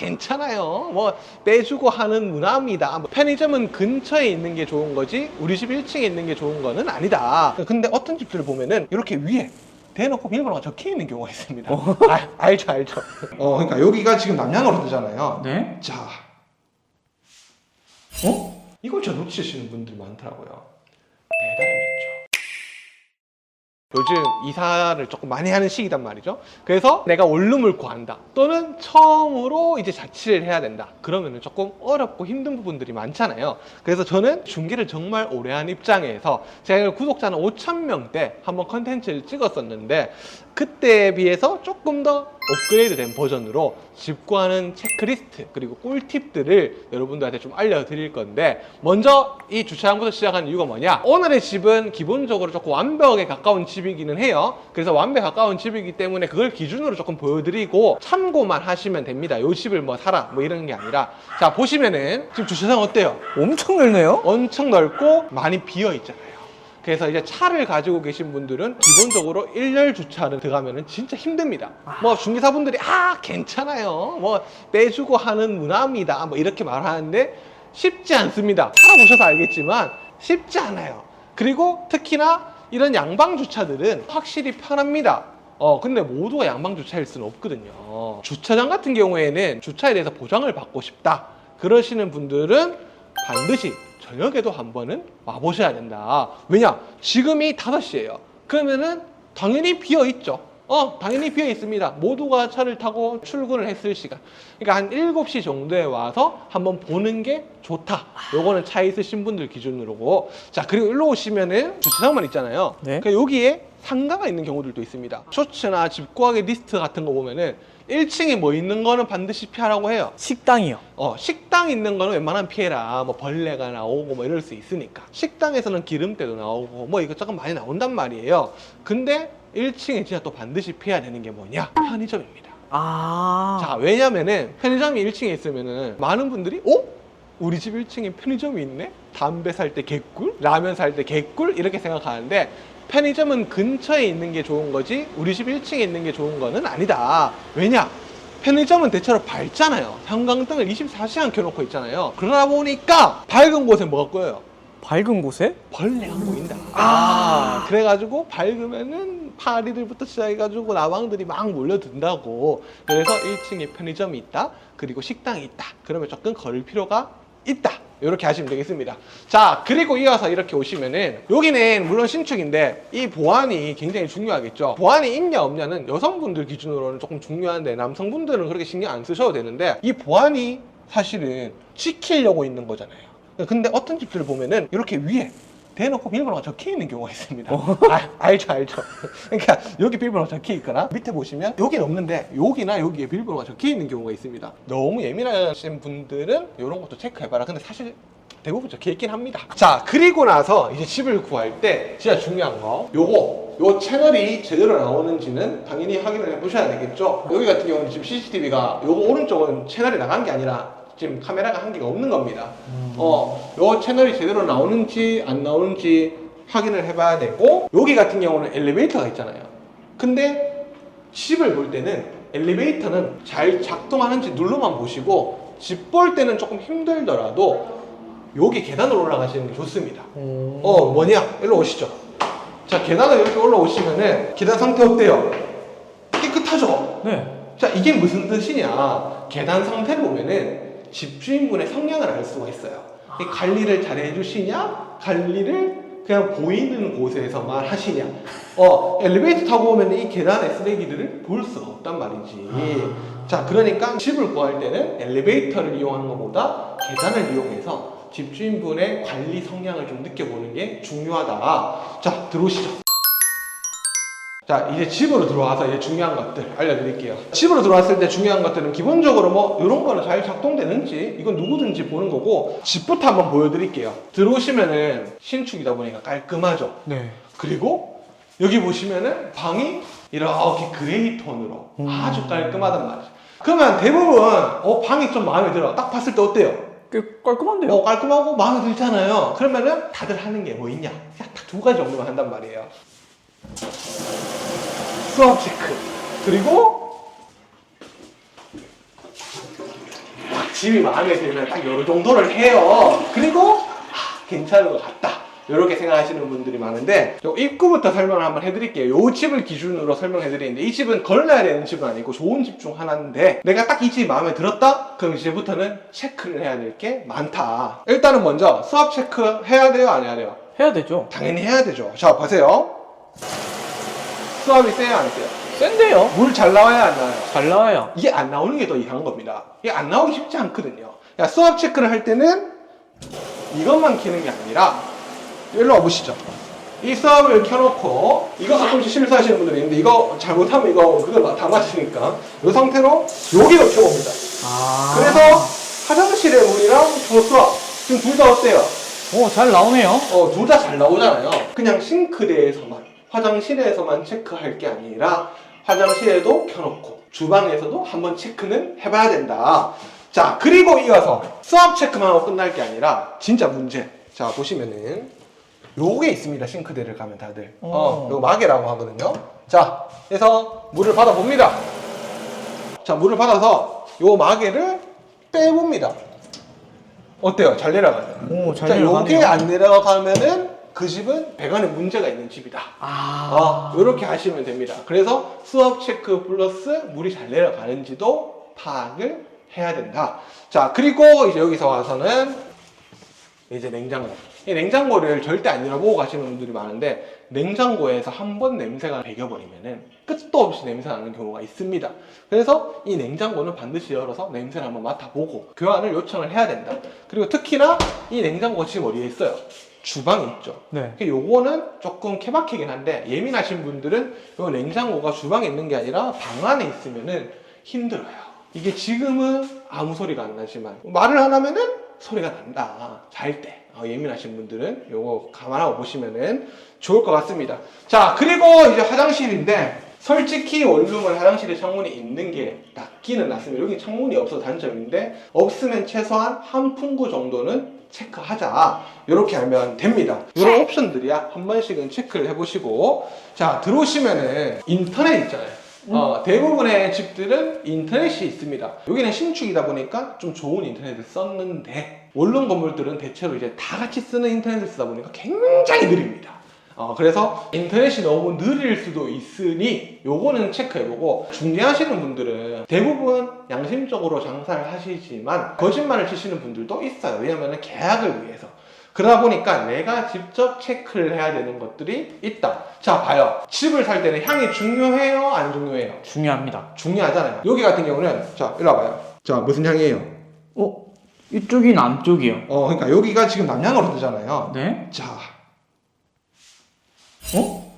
괜찮아요. 뭐 빼주고 하는 문화입니다. 뭐 편의점은 근처에 있는 게 좋은 거지 우리 집 1층에 있는 게 좋은 거는 아니다. 근데 어떤 집들 보면은 이렇게 위에 대놓고 비밀번호가 적혀 있는 경우가 있습니다. 아, 알죠, 알죠. 어, 그러니까 여기가 지금 남양으로드잖아요. 네? 자, 어? 이걸 저 놓치시는 분들이 많더라고요. 민족. 요즘 이사를 조금 많이 하는 시기단 말이죠. 그래서 내가 원룸을 구한다. 또는 처음으로 이제 자취를 해야 된다. 그러면은 조금 어렵고 힘든 부분들이 많잖아요. 그래서 저는 중계를 정말 오래 한 입장에서 제가 구독자는 5,000명 때 한번 컨텐츠를 찍었었는데 그때에 비해서 조금 더 업그레이드 된 버전으로 집 구하는 체크리스트 그리고 꿀팁들을 여러분들한테 좀 알려드릴 건데 먼저 이 주차장부터 시작하는 이유가 뭐냐 오늘의 집은 기본적으로 조금 완벽에 가까운 집이기는 해요 그래서 완벽에 가까운 집이기 때문에 그걸 기준으로 조금 보여드리고 참고만 하시면 됩니다 이 집을 뭐 사라 뭐 이런 게 아니라 자 보시면은 지금 주차장 어때요? 엄청 넓네요? 엄청 넓고 많이 비어 있잖아요. 그래서 이제 차를 가지고 계신 분들은 기본적으로 일렬 주차를 들어가면은 진짜 힘듭니다. 뭐 중개사분들이 아 괜찮아요. 뭐 빼주고 하는 문화입니다. 뭐 이렇게 말하는데 쉽지 않습니다. 살아보셔서 알겠지만 쉽지 않아요. 그리고 특히나 이런 양방 주차들은 확실히 편합니다. 어, 근데 모두가 양방 주차일 수는 없거든요. 주차장 같은 경우에는 주차에 대해서 보장을 받고 싶다. 그러시는 분들은 반드시 저녁에도 한 번은 와보셔야 된다. 왜냐? 지금이 5시예요. 그러면은 당연히 비어 있죠. 어, 당연히 비어 있습니다. 모두가 차를 타고 출근을 했을 시간. 그러니까 한 7시 정도에 와서 한번 보는 게 좋다. 요거는 차 있으신 분들 기준으로고. 자, 그리고 일로 오시면은 주차장만 있잖아요. 네. 그 여기에 상가가 있는 경우들도 있습니다. 쇼츠나 집 구하기 리스트 같은 거 보면은 1층에 뭐 있는 거는 반드시 피하라고 해요. 식당이요. 어, 식당 있는 거는 웬만하면 피해라. 뭐 벌레가 나오고 뭐 이럴 수 있으니까. 식당에서는 기름때도 나오고 뭐 이것저것 많이 나온단 말이에요. 근데 1층에 진짜 또 반드시 피해야 되는 게 뭐냐? 편의점입니다. 아. 자, 왜냐면은 편의점이 1층에 있으면은 많은 분들이 어? 우리 집 1층에 편의점이 있네? 담배 살 때 개꿀? 라면 살 때 개꿀? 이렇게 생각하는데 편의점은 근처에 있는 게 좋은 거지 우리 집 1층에 있는 게 좋은 거는 아니다. 왜냐? 편의점은 대체로 밝잖아요. 형광등을 24시간 켜놓고 있잖아요. 그러다 보니까 밝은 곳에 뭐가 꼬여요? 밝은 곳에? 벌레가 보인다. 아, 그래가지고 밝으면은 파리들부터 시작해가지고 나방들이 막 몰려든다고. 그래서 1층에 편의점이 있다. 그리고 식당이 있다. 그러면 조금 걸을 필요가 있다. 이렇게 하시면 되겠습니다. 자, 그리고 이어서 이렇게 오시면은 여기는 물론 신축인데 이 보안이 굉장히 중요하겠죠. 보안이 있냐 없냐는 여성분들 기준으로는 조금 중요한데 남성분들은 그렇게 신경 안 쓰셔도 되는데 이 보안이 사실은 지키려고 있는 거잖아요. 근데 어떤 집들 보면은 이렇게 위에 대놓고 비밀번호가 적혀 있는 경우가 있습니다. 아, 알죠, 알죠. 그러니까 여기 비밀번호가 적혀 있거나 밑에 보시면 여기는 없는데 여기나 여기에 비밀번호가 적혀 있는 경우가 있습니다. 너무 예민하신 분들은 이런 것도 체크해봐라. 근데 사실 대부분 적혀 있긴 합니다. 자, 그리고 나서 이제 집을 구할 때 진짜 중요한 거 요거 요 채널이 제대로 나오는지는 당연히 확인을 해보셔야 되겠죠. 여기 같은 경우는 지금 CCTV가 요거 오른쪽은 채널이 나간 게 아니라 지금 카메라가 한 개가 없는 겁니다. 어, 요 채널이 제대로 나오는지 안 나오는지 확인을 해봐야 되고 여기 같은 경우는 엘리베이터가 있잖아요. 근데 집을 볼 때는 엘리베이터는 잘 작동하는지 눌러만 보시고 집 볼 때는 조금 힘들더라도 여기 계단으로 올라가시는 게 좋습니다. 어, 뭐냐? 일로 오시죠. 자, 계단을 이렇게 올라오시면은 계단 상태 어때요? 깨끗하죠? 네. 자, 이게 무슨 뜻이냐? 계단 상태를 보면은 집주인분의 성향을 알 수가 있어요. 이 관리를 잘 해주시냐? 관리를 그냥 보이는 곳에서만 하시냐? 어, 엘리베이터 타고 오면 이 계단의 쓰레기들을 볼 수가 없단 말이지. 자, 그러니까 집을 구할 때는 엘리베이터를 이용하는 것보다 계단을 이용해서 집주인분의 관리 성향을 좀 느껴보는 게 중요하다. 자, 들어오시죠. 자, 이제 집으로 들어와서 이제 중요한 것들 알려드릴게요. 집으로 들어왔을 때 중요한 것들은 기본적으로 뭐 이런 거는 잘 작동되는지 이건 누구든지 보는 거고 집부터 한번 보여드릴게요. 들어오시면은 신축이다 보니까 깔끔하죠. 네. 그리고 여기 보시면은 방이 이렇게 그레이 톤으로 아주 깔끔하단 말이죠. 그러면 대부분 어 방이 좀 마음에 들어. 딱 봤을 때 어때요? 꽤 깔끔한데요? 어, 깔끔하고 마음에 들잖아요. 그러면은 다들 하는 게 뭐 있냐? 딱 두 가지 정도만 한단 말이에요. 수압 체크. 그리고 집이 마음에 들면 딱 요런 정도를 해요. 그리고 아, 괜찮은 것 같다. 이렇게 생각하시는 분들이 많은데 요 입구부터 설명을 한번 해드릴게요. 요 집을 기준으로 설명해드리는데 이 집은 걸러야 되는 집은 아니고 좋은 집 중 하나인데 내가 딱 이 집이 마음에 들었다? 그럼 이제부터는 체크를 해야 될 게 많다. 일단은 먼저 수압 체크 해야 돼요? 안 해야 돼요? 해야 되죠. 당연히 해야 되죠. 자 보세요. 수압이 세요? 안 세요? 센데요. 물 잘 나와야 안 나와요? 잘 나와요. 이게 안 나오는 게 더 이상한 겁니다. 이게 안 나오기 쉽지 않거든요. 야, 수압 체크를 할 때는 이것만 키는 게 아니라 일로 와보시죠. 이 수압을 켜놓고 이거 가끔씩 실수하시는 분들이 있는데 이거 잘못하면 이거 그걸 다 맞으니까 이 상태로 여기로 켜봅니다. 아. 그래서 화장실의 물이랑 저 수압 지금 둘 다 어때요? 오, 잘 나오네요. 어, 둘 다 잘 나오잖아요. 그냥 싱크대에서만, 화장실에서만 체크할 게 아니라 화장실에도 켜놓고 주방에서도 한번 체크는 해봐야 된다. 자, 그리고 이어서 수압 체크만 하고 끝날 게 아니라 진짜 문제. 자, 보시면은 요게 있습니다. 싱크대를 가면 다들. 어, 어. 요거 마개라고 하거든요. 자, 그래서 물을 받아 봅니다. 자, 물을 받아서 요 마개를 빼봅니다. 어때요? 잘 내려가죠? 오, 잘 자, 내려가네요. 요게 안 내려가면은 그 집은 배관에 문제가 있는 집이다. 아. 어, 이렇게 하시면 됩니다. 그래서 수압 체크 플러스 물이 잘 내려가는지도 파악을 해야 된다. 자, 그리고 이제 여기서 와서는 이제 냉장고. 이 냉장고를 절대 안 열어보고 가시는 분들이 많은데 냉장고에서 한 번 냄새가 배겨버리면은 끝도 없이 냄새 나는 경우가 있습니다. 그래서 이 냉장고는 반드시 열어서 냄새를 한번 맡아보고 교환을 요청을 해야 된다. 그리고 특히나 이 냉장고가 지금 어디에 있어요? 주방에 있죠. 네. 그 요거는 조금 케바케긴 한데 예민하신 분들은 요 냉장고가 주방에 있는 게 아니라 방 안에 있으면은 힘들어요. 이게 지금은 아무 소리가 안 나지만 말을 안 하면은 소리가 난다. 잘 때. 어, 예민하신 분들은 요거 감안하고 보시면은 좋을 것 같습니다. 자, 그리고 이제 화장실인데 솔직히 원룸은 화장실에 창문이 있는 게 낫기는 낫습니다. 여기 창문이 없어서 단점인데 없으면 최소한 한 풍구 정도는 체크하자. 이렇게 하면 됩니다. 이런 옵션들이야. 한 번씩은 체크를 해보시고 자 들어오시면은 인터넷 있잖아요. 어, 대부분의 집들은 인터넷이 있습니다. 여기는 신축이다 보니까 좀 좋은 인터넷을 썼는데 원룸 건물들은 대체로 이제 다 같이 쓰는 인터넷을 쓰다 보니까 굉장히 느립니다. 어, 그래서 인터넷이 너무 느릴 수도 있으니 요거는 체크해보고 중개하시는 분들은 대부분 양심적으로 장사를 하시지만 거짓말을 치시는 분들도 있어요. 왜냐하면 계약을 위해서. 그러다 보니까 내가 직접 체크를 해야 되는 것들이 있다. 자, 봐요. 집을 살 때는 향이 중요해요? 안 중요해요? 중요합니다. 중요하잖아요. 여기 같은 경우는 자, 이리 와봐요. 자, 무슨 향이에요? 어? 이쪽이 남쪽이요. 어, 그러니까 여기가 지금 남향으로 뜨잖아요. 네? 자, 어?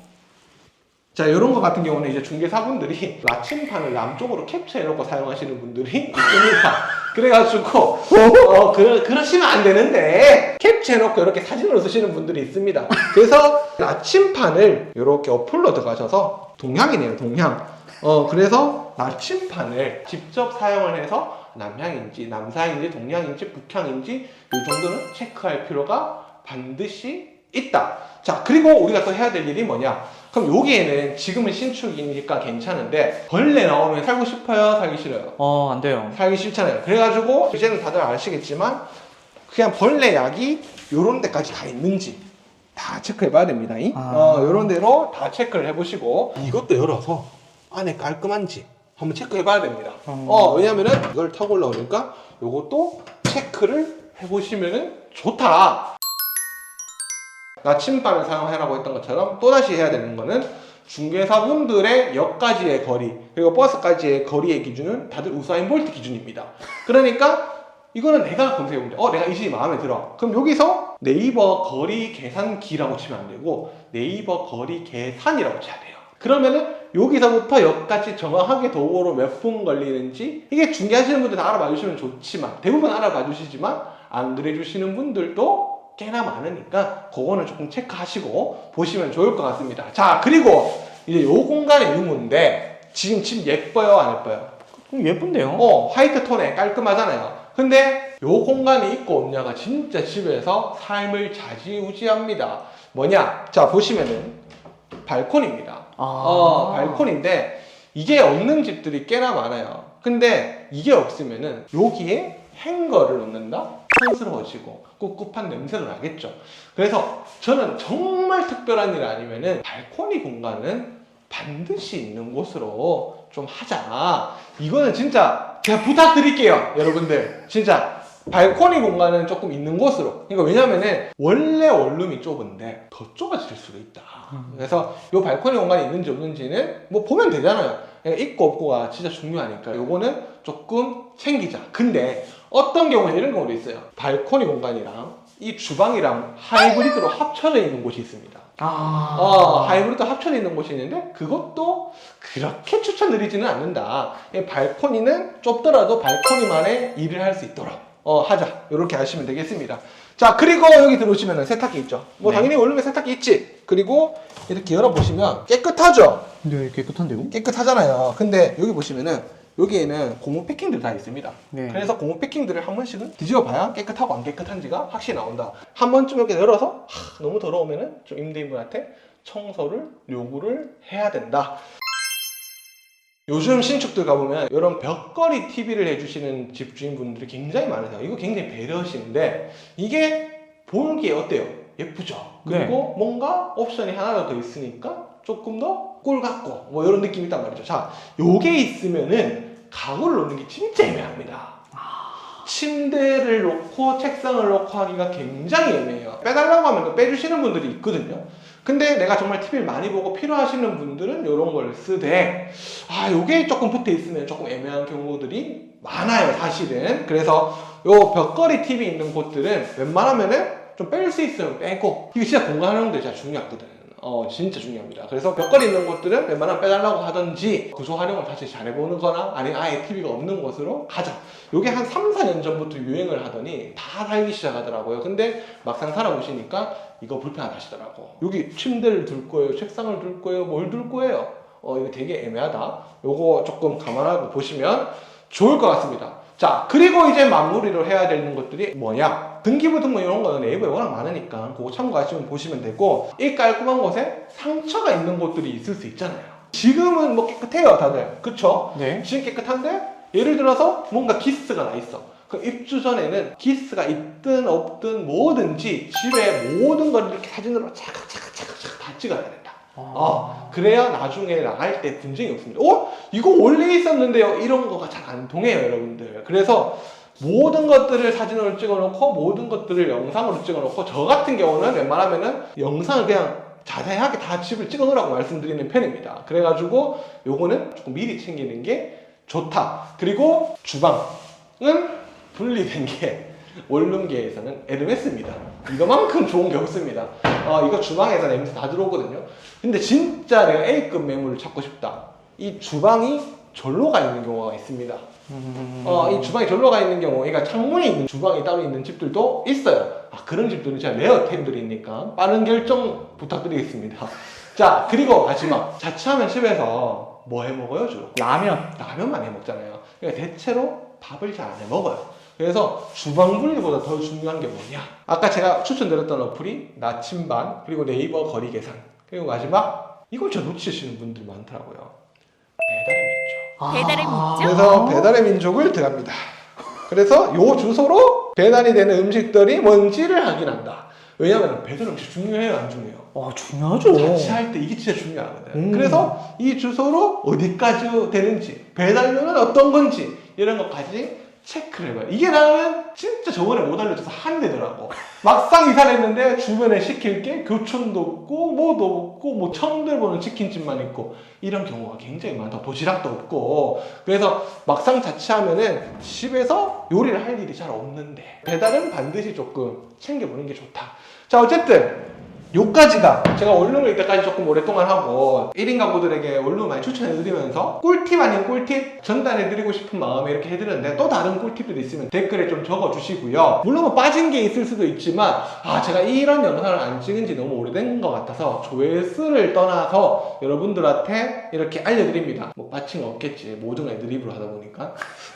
자, 이런 거 같은 경우는 이제 중개사분들이 나침판을 남쪽으로 캡처해놓고 사용하시는 분들이 있습니다. 그래가지고, 어, 그러, 그러시면 안 되는데, 캡처해놓고 이렇게 사진으로 쓰시는 분들이 있습니다. 그래서 나침판을 이렇게 어플로 들어가셔서, 동향이네요, 동향. 어, 그래서 나침판을 직접 사용을 해서 남향인지, 남사인지, 동향인지, 북향인지, 이 정도는 체크할 필요가 반드시 있다. 자, 그리고 우리가 또 해야 될 일이 뭐냐? 그럼 여기에는 지금은 신축이니까 괜찮은데 벌레 나오면 살고 싶어요? 살기 싫어요? 어, 안 돼요. 살기 싫잖아요. 그래가지고 이제는 다들 아시겠지만 그냥 벌레 약이 요런 데까지 다 있는지 다 체크해 봐야 됩니다. 이? 아. 어, 요런 데로 다 체크를 해보시고 이것도 열어서 안에 깔끔한지 한번 체크해 봐야 됩니다. 어. 어, 왜냐면은 이걸 타고 올라오니까 요것도 체크를 해보시면은 좋다. 나침반을 사용하라고 했던 것처럼 또다시 해야 되는 거는 중개사분들의 역까지의 거리 그리고 버스까지의 거리의 기준은 다들 우사인 볼트 기준입니다. 그러니까 이거는 내가 검색해보면 돼. 어 내가 이 집이 마음에 들어. 그럼 여기서 네이버 거리 계산기라고 치면 안 되고 네이버 거리 계산이라고 쳐야 돼요. 그러면은 여기서부터 역까지 정확하게 도보로 몇 분 걸리는지 이게 중개하시는 분들 다 알아봐 주시면 좋지만 대부분 알아봐 주시지만 안 그래 주시는 분들도 꽤나 많으니까 그거는 조금 체크하시고 보시면 좋을 것 같습니다. 자 그리고 이제 요 공간의 유무인데 지금 집 예뻐요 안 예뻐요? 음, 예쁜데요? 어 화이트 톤에 깔끔하잖아요. 근데 요 공간이 있고 없냐가 진짜 집에서 삶을 좌지우지합니다. 뭐냐? 자 보시면은 발코니입니다. 아. 어 발코니인데 이게 없는 집들이 꽤나 많아요. 근데 이게 없으면은 여기에 행거를 넣는다? 촌스러워지고 꿉꿉한 냄새도 나겠죠. 그래서 저는 정말 특별한 일 아니면은 발코니 공간은 반드시 있는 곳으로 좀 하자. 이거는 진짜 제가 부탁드릴게요, 여러분들. 진짜 발코니 공간은 조금 있는 곳으로. 그러니까 왜냐면은 원래 원룸이 좁은데 더 좁아질 수가 있다. 그래서 이 발코니 공간이 있는지 없는지는 뭐 보면 되잖아요. 있고 없고가 진짜 중요하니까 요거는 조금 챙기자. 근데 어떤 경우는 이런 경우도 있어요. 발코니 공간이랑 이 주방이랑 하이브리드로 합쳐져 있는 곳이 있습니다. 아. 어, 하이브리드 합쳐져 있는 곳이 있는데 그것도 그렇게 추천드리지는 않는다. 이 발코니는 좁더라도 발코니만의 일을 할 수 있도록 어, 하자. 이렇게 하시면 되겠습니다. 자, 그리고 여기 들어오시면 세탁기 있죠. 뭐 네. 당연히 원룸에 세탁기 있지. 그리고 이렇게 열어보시면 깨끗하죠. 네, 깨끗한데요? 깨끗하잖아요. 근데 여기 보시면은 여기에는 고무 패킹들 다 있습니다. 네. 그래서 고무 패킹들을 한 번씩은 뒤집어봐야 깨끗하고 안 깨끗한지가 확실히 나온다. 한 번쯤 이렇게 열어서 하, 너무 더러우면은 좀 임대인분한테 청소를 요구를 해야 된다. 요즘 신축들 가보면 이런 벽걸이 TV를 해주시는 집주인분들이 굉장히 많으세요. 이거 굉장히 배려심인데 이게 보기에 어때요? 예쁘죠? 그리고 뭔가 옵션이 하나 더 있으니까 조금 더 꿀 같고 뭐 이런 느낌이 있단 말이죠. 자, 요게 있으면은 가구를 놓는 게 진짜 애매합니다. 침대를 놓고 책상을 놓고 하기가 굉장히 애매해요. 빼달라고 하면 또 빼주시는 분들이 있거든요. 근데 내가 정말 TV를 많이 보고 필요하시는 분들은 이런 걸 쓰되 아 요게 조금 붙어 있으면 조금 애매한 경우들이 많아요 사실은 그래서 요 벽걸이 TV 있는 곳들은 웬만하면은 좀 뺄 수 있으면 빼고 이게 진짜 공간 활용도 진짜 중요하거든 어 진짜 중요합니다. 그래서 벽걸이 있는 곳들은 웬만하면 빼달라고 하든지 구조 활용을 다시 잘해보는 거나 아니면 아예 TV가 없는 곳으로 가자. 요게 한 3, 4년 전부터 유행을 하더니 다 살기 시작하더라고요. 근데 막상 살아보시니까 이거 불편하다 하시더라고. 여기 침대를 둘 거예요 책상을 둘 거예요 뭘 둘 거예요? 어 이거 되게 애매하다. 요거 조금 감안하고 보시면 좋을 것 같습니다. 자 그리고 이제 마무리를 해야 되는 것들이 뭐냐 등기부등본 이런 거는 네이버에 워낙 많으니까 그거 참고하시면 보시면 되고 이 깔끔한 곳에 상처가 있는 곳들이 있을 수 있잖아요 지금은 뭐 깨끗해요 다들 그쵸? 네. 지금 깨끗한데 예를 들어서 뭔가 기스가 나 있어. 그 입주 전에는 기스가 있든 없든 뭐든지 집에 모든 걸 이렇게 사진으로 차각차각차각 다 찍어야 된다. 어, 그래야 나중에 나갈 때 분쟁이 없습니다. 어? 이거 원래 있었는데요. 이런 거가 잘 안 통해요, 여러분들. 그래서 모든 것들을 사진으로 찍어놓고 모든 것들을 영상으로 찍어놓고 저 같은 경우는 웬만하면은 영상을 그냥 자세하게 다 집을 찍어놓으라고 말씀드리는 편입니다. 그래가지고 요거는 조금 미리 챙기는 게 좋다. 그리고 주방은 분리된 게 원룸계에서는 에르메스입니다. 이거만큼 좋은 게 없습니다. 어, 이거 주방에서 냄새 다 들어오거든요. 근데 진짜 내가 A급 매물을 찾고 싶다. 이 주방이 절로 가 있는 경우가 있습니다. 음. 어, 이 주방이 절로 가 있는 경우, 그러니까 창문이 있는 주방이 따로 있는 집들도 있어요. 아, 그런 집들은 진짜 레어템들이니까 빠른 결정 부탁드리겠습니다. 자, 그리고 마지막. 자취하면 집에서 뭐 해 먹어요, 주로? 라면. 라면만 해 먹잖아요. 그러니까 대체로 밥을 잘 안 해 먹어요. 그래서 주방 분리보다 더 중요한 게 뭐냐? 아까 제가 추천드렸던 어플이 나침반 그리고 네이버 거리 계산 그리고 마지막 이걸 저 놓치시는 분들이 많더라고요. 민족. 배달의 민족? 그래서 배달의 민족을 들어갑니다. 그래서 요 주소로 배달이 되는 음식들이 뭔지를 확인한다. 왜냐하면 배달 음식 중요해요, 안 중요해요? 아, 중요하죠. 자취할 때 이게 진짜 중요하거든. 음. 그래서 이 주소로 어디까지 되는지, 배달료는 어떤 건지, 이런 것까지 체크를 해봐요. 이게 나는 진짜 저번에 못 알려줘서 한대더라고. 막상 이사를 했는데 주변에 시킬 게 교촌도 없고, 뭐도 없고, 뭐 처음 들 보는 치킨집만 있고, 이런 경우가 굉장히 많다. 도시락도 없고. 그래서 막상 자취하면은 집에서 요리를 할 일이 잘 없는데, 배달은 반드시 조금 챙겨보는 게 좋다. 자, 어쨌든, 요까지가. 제가 원룸을 이때까지 조금 오랫동안 하고 1인 가구들에게 원룸 많이 추천해드리면서 꿀팁 아닌 꿀팁 전달해드리고 싶은 마음에 이렇게 해드렸는데 또 다른 꿀팁들이 있으면 댓글에 좀 적어주시고요. 물론 뭐 빠진 게 있을 수도 있지만 아 제가 이런 영상을 안 찍은 지 너무 오래된 것 같아서 조회수를 떠나서 여러분들한테 이렇게 알려드립니다. 뭐 빠친 거 없겠지. 모든 걸 드립으로 하다 보니까